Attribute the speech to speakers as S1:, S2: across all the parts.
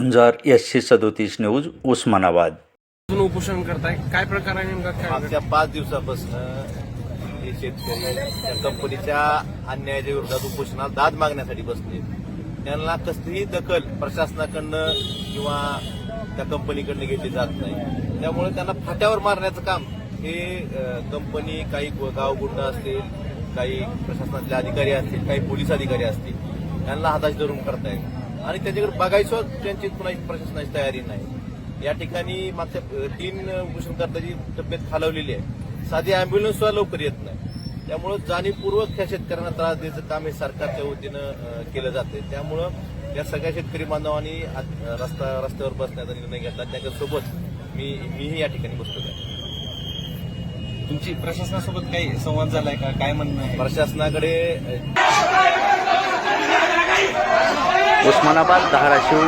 S1: झुंजार एसशे सदोतीस न्यूज उस्मानाबाद.
S2: अजून उपोषण करताय. काय प्रकार आहे नेमका?
S3: पाच दिवसापासून हे शेतकरी त्या कंपनीच्या अन्यायाच्या विरोधात उपोषणाला दाद मागण्यासाठी बसले. त्यांना कसलीही दखल प्रशासनाकडनं किंवा त्या कंपनीकडनं घेतली जात नाही. त्यामुळे त्यांना फाट्यावर मारण्याचं काम हे कंपनी काही गावगुंड असतील काही प्रशासनातले अधिकारी असतील काही पोलीस अधिकारी असतील यांना हाताशी धरून करतायत. आणि त्याच्याकडे बघायचं त्यांची कुणाची प्रशासनाची तयारी नाही. या ठिकाणी मागच्या तीन उपोषणकर्त्याची तब्येत खालवलेली आहे. साधी अँब्युलन्स सुद्धा लवकर येत नाही. त्यामुळं जाणीवपूर्वक ह्या शेतकऱ्यांना त्रास द्यायचं काम हे सरकारच्या वतीनं केलं जाते. त्यामुळं या सगळ्या शेतकरी बांधवांनी रस्ता रस्त्यावर बसण्याचा निर्णय घेतला. त्याच्यासोबत मी मीही या ठिकाणी बसतो आहे
S2: तुमची प्रशासनासोबत काही संवाद झालाय का? काय म्हणणं
S3: प्रशासनाकडे
S1: उस्मानाबाद धाराशिव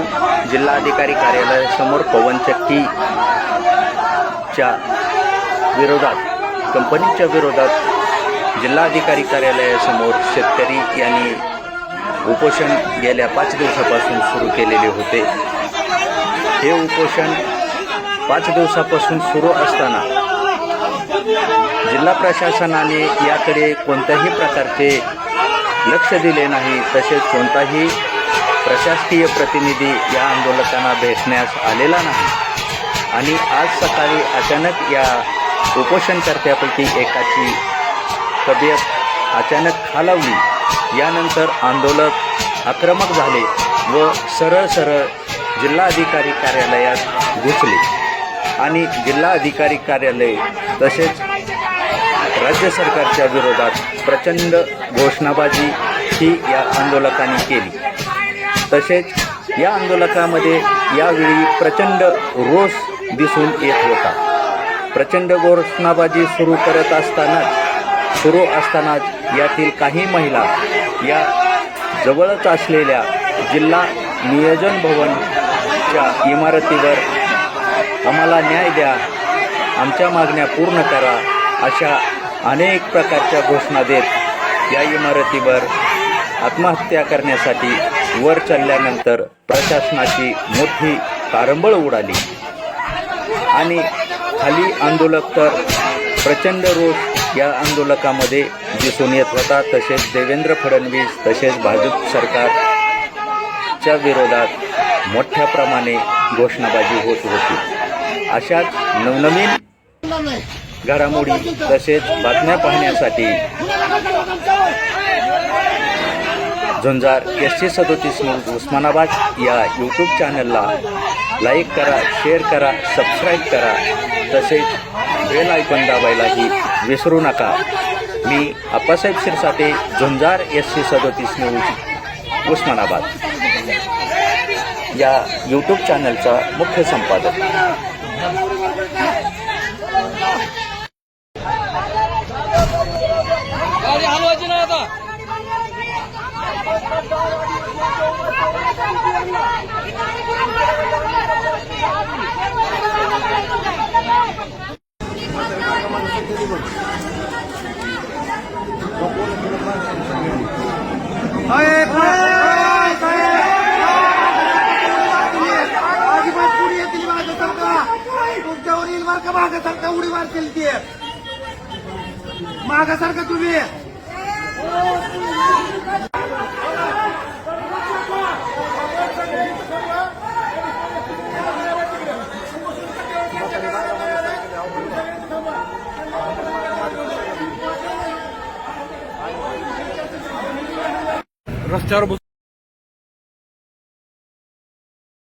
S1: जिल्हाधिकारी कार्यालयासमोर पवनचक्कीच्या विरोधात कंपनीच्या विरोधात जिल्हाधिकारी कार्यालयासमोर शेतकरी यांनी उपोषण गेल्या पाच दिवसापासून सुरू केलेले होते. हे उपोषण पाच दिवसापासून सुरू असताना जिल्हा प्रशासनाने याकडे कोणत्याही प्रकारचे लक्ष दिले नाही तसेच कोणताही प्रशासकीय प्रतिनिधी या आंदोलकांना भेटण्यास आलेला नाही. आणि आज सकाळी अचानक या उपोषणकर्त्यापैकी एकाची तब्येत अचानक खालावली. यानंतर आंदोलक आक्रमक झाले व सरळ सरळ जिल्हाधिकारी कार्यालयात घुसले. आणि जिल्हा अधिकारी कार्यालय तसेच राज्य सरकारच्या विरोधात प्रचंड घोषणाबाजी ही या आंदोलकांनी केली. तसेच या आंदोलकामध्ये यावेळी प्रचंड रोष दिसून येत होता. प्रचंड घोषणाबाजी सुरू करत असतानाच सुरू असतानाच यातील काही महिला या जवळच असलेल्या जिल्हा नियोजन भवनच्या इमारतीवर आम्हाला न्याय द्या आमच्या मागण्या पूर्ण करा अशा अनेक प्रकारच्या घोषणा देत या इमारतीवर आत्महत्या करण्यासाठी वर चढल्यानंतर प्रशासनाची मोठी तारंबळ उडाली. आणि खाली आंदोलक तर प्रचंड रोष या आंदोलकामध्ये दिसून येत होता. तसेच देवेंद्र फडणवीस तसेच भाजप सरकारच्या विरोधात मोठ्या प्रमाणे घोषणाबाजी होत होती. अशाच नवनवीन घडामोडी तसेच बातम्या पाहण्यासाठी झुंजार एस सी सदोतीस न्यूज उस्मानाबाद या यूट्यूब चॅनलला लाईक करा शेअर करा सबस्क्राईब करा. तसेच बेल आयकॉन दाबायलाही विसरू नका. मी आप्पासाहेब शिरसाटे झुंजार एस सी सदोतीस न्यूज उस्मानाबाद. या यूट्यूब चॅनलचा मुख्य संपादक.
S4: तुमच्यावर येईल मार्ग मागासारखा उडी मारतील ती. मागासारखा तुम्ही.
S2: रस्त्यावर बस